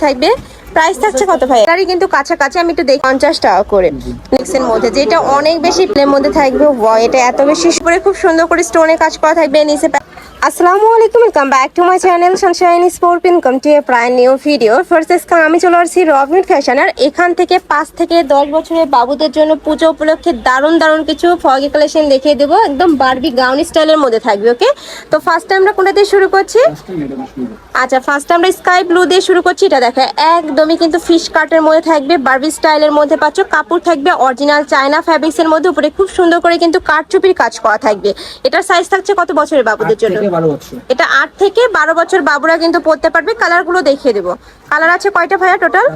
থাকবে। প্রাইস থাকছে কত ভাই? এটারই কিন্তু কাছাকাছি, আমি একটু দেখি। পঞ্চাশ টাকা করে নেক্সের মধ্যে, যেটা অনেক বেশি প্লের মধ্যে থাকবে। এটা এত বেশি করে, খুব সুন্দর করে স্টোনে কাজ করা থাকবে। নিচে আসসালামু আলাইকুম welcome back to my channel sunshine sport income to এ প্রায় নিউ ভিডিও ফার্স্ট আমি চলে আসছি রবিন ফ্যাশন আর এখান থেকে পাঁচ থেকে দশ বছরের বাবুদের জন্য পুজো উপলক্ষে দারুণ দারুণ কিছু ফগি কালেকশন দেখিয়ে দেবো। একদম বারবি গাউন স্টাইলের মধ্যে থাকবে ওকে তো ফার্স্ট আমরা কোনটা দিয়ে শুরু করছি? আচ্ছা ফার্স্ট আমরা স্কাই ব্লু দিয়ে শুরু করছি। এটা দেখো, একদমই কিন্তু ফিশ কাটের মধ্যে থাকবে বারবি স্টাইলের মধ্যে পাচ্ছ। কাপড় থাকবে অরিজিনাল চায়না ফ্যাব্রিক্স এর মধ্যে। উপরে খুব সুন্দর করে কিন্তু কাঠচুপির কাজ করা থাকবে। এটার সাইজ থাকছে কত বছরের বাবুদের জন্য? বারো বছর। এটা আট থেকে বারো বছর বাবুরা কিন্তু পড়তে পারবে কালারগুলো দেখিয়ে দেবো। কালার আছে কয়টা ভাইয়া টোটাল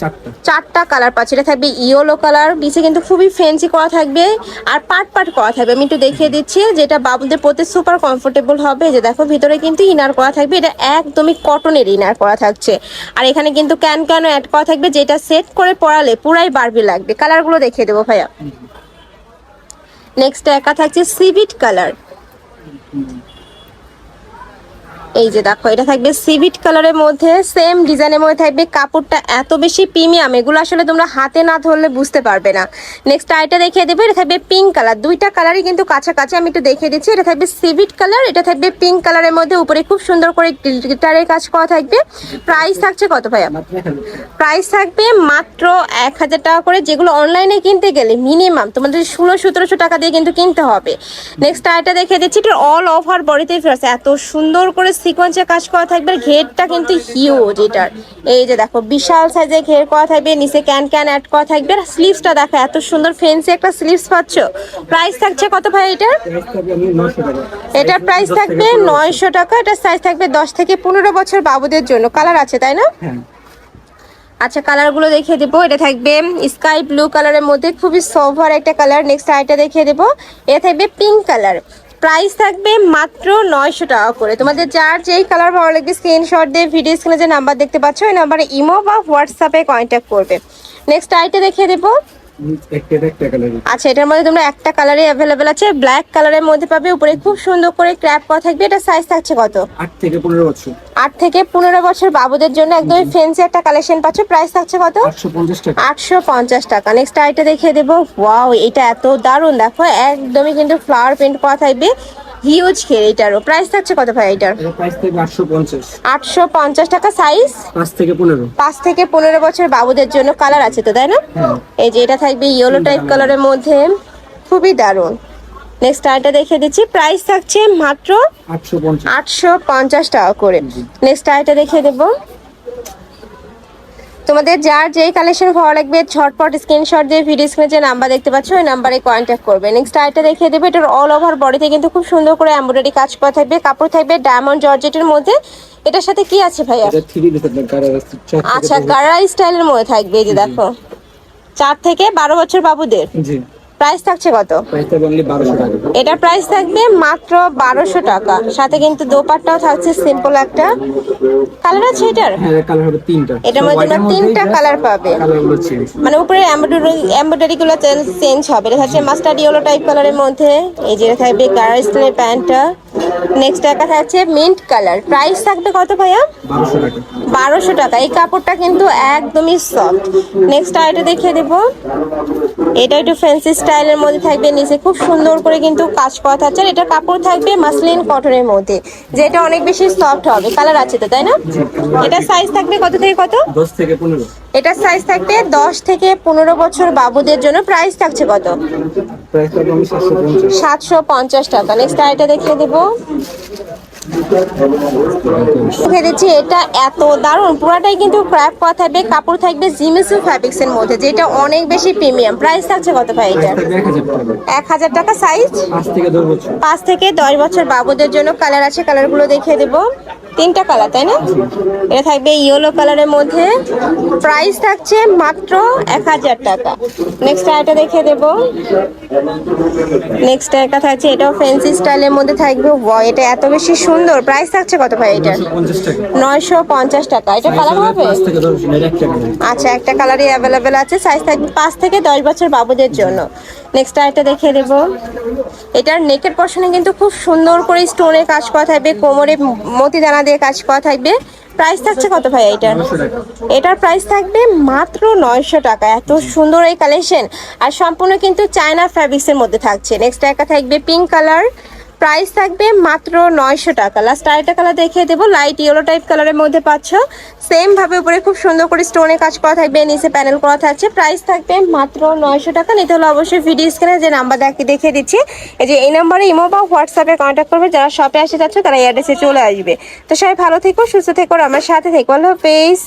চারটা। চারটা কালার পাচ্ছে। এটা থাকবে ইয়েলো কালার নিচে কিন্তু খুবই ফেন্সি করা থাকবে আর পার্ট পার্ট করা থাকবে। আমি একটু দেখিয়ে দিচ্ছি যেটা বাবুদের পড়তে সুপার কমফোর্টেবল হবে। যে দেখো ভিতরে কিন্তু ইনার করা থাকবে। এটা একদমই কটনের ইনার করা থাকছে। আর এখানে কিন্তু ক্যান ক্যানও অ্যাড করা থাকবে যেটা সেট করে পরালে পুরাই বারবি লাগবে। কালারগুলো দেখিয়ে দেবো ভাইয়া। নেক্সট একা থাকছে সিভিট কালার এই যে দেখো, এটা থাকবে সিভিট কালারের মধ্যে সেম ডিজাইনের মধ্যে থাকবে। কাপড়টা এত বেশি প্রিমিয়াম এগুলো আসলে তোমরা হাতে না ধরলে বুঝতে পারবে না। নেক্সট আইটা দেখিয়ে দেবে, এটা থাকবে পিঙ্ক কালার দুইটা কালারই কিন্তু কাছাকাছি, আমি একটু দেখিয়ে দিচ্ছি। এটা থাকবে সিভিট কালার এটা থাকবে পিঙ্ক কালারের মধ্যে। উপরে খুব সুন্দর করে গিটারের কাজ করা থাকবে। প্রাইস থাকছে কত মাত্র প্রাইস থাকবে মাত্র এক হাজার টাকা করে, যেগুলো অনলাইনে কিনতে গেলে মিনিমাম তোমাদের ষোলো, সতেরোশো টাকা দিয়ে কিন্তু কিনতে হবে। নেক্সট আইটা দেখে দিচ্ছি, এটা অল ওভার বডিতে ফেরছে এত সুন্দর করে সিকোয়েন্সের কাজ করা থাকবে ঘেরটা কিন্তু হিউজ এটার। এই যে দেখো বিশাল সাইজের ঘের করা থাকবে নিচে ক্যান ক্যান অ্যাড করা থাকবে আর স্লিভসটা দেখো এত সুন্দর ফেন্সি একটা স্লিভস পাচ্ছ। প্রাইস থাকছে কত ভাই এটার? এটার প্রাইস থাকবে নয়শো টাকা এটার সাইজ থাকবে দশ থেকে পনেরো বছর বাবুদের জন্য। কালার আছে তাই না? হ্যাঁ। আচ্ছা কালারগুলো দেখিয়ে দেবো। এটা থাকবে স্কাই ব্লু কালারের মধ্যে খুবই সোভার একটা কালার নেক্সট আইটা দেখিয়ে দেবো। এটা থাকবে পিঙ্ক কালার প্রাইস থাকবে মাত্র নয়শো টাকা করে। তোমাদের যার যেই কালার ভালো লাগবে স্ক্রিনশট দিয়ে ভিডিও স্ক্রিনে যে নাম্বার দেখতে পাচ্ছ, ওই নাম্বারে ইমো বা হোয়াটসঅ্যাপে কন্ট্যাক্ট করবে। নেক্সট আইটে দেখিয়ে দেবো। আচ্ছা এটার মধ্যে তোমরা একটা কালারে অ্যাভেলেবেল আছে ব্ল্যাক কালারের মধ্যে পাবে উপরে খুব সুন্দর করে ক্র্যাপ করা থাকবে এটা সাইজ থাকছে কত? আট থেকে পনেরো বছর। আট থেকে পনেরো বছর বাবুদের জন্য একদমই ফেন্সি একটা কালেকশন পাচ্ছ প্রাইস থাকছে কত? আটশো পঞ্চাশ টাকা। আটশো পঞ্চাশ টাকা। নেক্সট আইটা দেখিয়ে দেবো। ওয়াও এটা এত দারুণ দেখো একদমই কিন্তু ফ্লাওয়ার প্রিন্ট করা থাকবে। হিউজ খেয়ে এটারও প্রাইস থাকছে কত ভাই এটার? প্রাইস থাকবে আটশো পঞ্চাশ। টাকা সাইজ পাঁচ থেকে পনেরো। পাঁচ থেকে পনেরো বছর বাবুদের জন্য কালার আছে তো তাই না? হ্যাঁ। এই যে এটা থাকবে ইয়েলো টাইপ কালারের মধ্যে। খুবই দারুণ। নেক্সট আইটা দেখিয়ে দিচ্ছি। প্রাইস থাকছে মাত্র আটশো পঞ্চাশ। টাকা করে। নেক্সট আইটা দেখিয়ে দেবো। তোমাদের যার যেই কালেকশন ভালো লাগবে ঝটপট স্ক্রিনশট দিয়ে ভিডিও স্ক্রিনে যে নাম্বার দেখতে পাচ্ছ ওই নাম্বারে কন্ট্যাক্ট করবে। নেক্সট আইটা দেখিয়ে দেবে এটার অল ওভার বডিতে কিন্তু খুব সুন্দর করে এমব্রয়ডারি কাজ করা থাকবে কাপড় থাকবে ডায়মন্ড জর্জেটের মধ্যে। এটার সাথে কি আছে ভাইয়া? আচ্ছা গারা স্টাইলের মধ্যে থাকবে এই যে দেখো। চার থেকে বারো বছর বাবুদের। জি। প্রাইস থাকছে কত? এটা প্রাইস থাকবে মাত্র বারোশো টাকা। সাথে কিন্তু দোপাট্টাও থাকছে সিম্পল একটা। কালার আছে এটার? হ্যাঁ তিনটা। এটার মধ্যে তোমরা তিনটা কালার পাবে। মানে উপরে এমব্রয়ডারি গুলো চেঞ্জ হবে। এটা থাকছে মাস্টার ইয়েলো টাইপ কালারের মধ্যে। এই যে থাকবে স্টাইলের প্যান্টটা নেক্সট একটা থাকছে মিন্ট কালার প্রাইস থাকবে কত ভাইয়া? বারোশো টাকা। এই কাপড়টা কিন্তু একদমই সফট নেক্সট আইটা দেখিয়ে দেবো। এটা একটু ফ্যান্সি স্টাইলের মধ্যে থাকবে নিচে। খুব সুন্দর করে কিন্তু কাজ করা থাকছে। আর এটা কাপড় থাকবে মাসলিন কটনের মধ্যে। যেটা অনেক বেশি সফট হবে। কালার আছে তো তাই না? এটা সাইজ থাকবে কত থেকে কত? দশ থেকে পনেরো। এটা সাইজ থাকবে দশ থেকে পনেরো বছর বাবুদের জন্য। প্রাইস থাকছে কত? সাতশো পঞ্চাশ। টাকা। নেক্সট আইটা দেখিয়ে দেবো। দেখিয়ে এটা এত দারুণ। পুরাটাই কিন্তু ক্র্যাপ করা থাকবে কাপড় থাকবে জিমেসিল ফ্যাব্রিক্স এর মধ্যে যেটা অনেক বেশি প্রিমিয়াম প্রাইস থাকছে কত ভাই এটা? এক হাজার টাকা। সাইজ পাঁচ থেকে দশ বছর। পাঁচ থেকে দশ বছর বাবুদের জন্য কালার আছে কালারগুলো দেখিয়ে দেবো। তিনটা কালার তাই না? এটা থাকবে ইয়েলো কালারের মধ্যে। প্রাইস থাকছে মাত্র এক হাজার টাকা। নেক্সট আরেকটা দেখে দেবো। নেক্সট একটা থাকছে এটাও ফ্যান্সি স্টাইলের মধ্যে থাকবে। এটা এত বেশি সুন্দর। প্রাইস থাকছে কত ভাই এটা? নয়শো পঞ্চাশ টাকা। এটা কালার হবে? আচ্ছা একটা কালারই অ্যাভেলেবেল আছে। সাইজ থাকবে পাঁচ থেকে দশ বছর বাবুদের জন্য। নেক্সট আরেকটা দেখিয়ে দেবো। এটার নেকের পশনে কিন্তু খুব সুন্দর করে স্টোনে কাজ করা থাকবে, কোমরে মতিদানা দিয়ে কাজ করা থাকবে। প্রাইস থাকছে কত ভাই এটার? এটার প্রাইস থাকবে মাত্র নয়শো টাকা। এত সুন্দর এই কালেকশন আর সম্পূর্ণ কিন্তু চায়না ফ্যাব্রিক্সের মধ্যে থাকছে। নেক্সট একটা থাকবে পিঙ্ক কালার প্রাইস থাকবে মাত্র নয়শো টাকা। লাস্ট আরেকটা কালার দেখিয়ে দেবো। লাইট ইয়েলো টাইপ কালারের মধ্যে পাচ্ছ। সেম ভাবে উপরে খুব সুন্দর করে স্টোনে কাজ করা থাকবে, নিচে প্যানেল করা থাকছে। প্রাইস থাকবে মাত্র নয়শো টাকা। নিতে হলে অবশ্যই ভিডিও স্ক্রিনে যে নাম্বার দেখে দেখিয়ে দিচ্ছি। এই যে এই নাম্বারে ইমো বা হোয়াটসঅ্যাপে কন্ট্যাক্ট করবে। যারা শপে আসতে যাচ্ছে তারা এই অ্যাড্রেসে চলে আসবে। তো সবাই ভালো থেকো, সুস্থ থেকো আমার সাথে থেকো। আল্লাহ হাফেজ।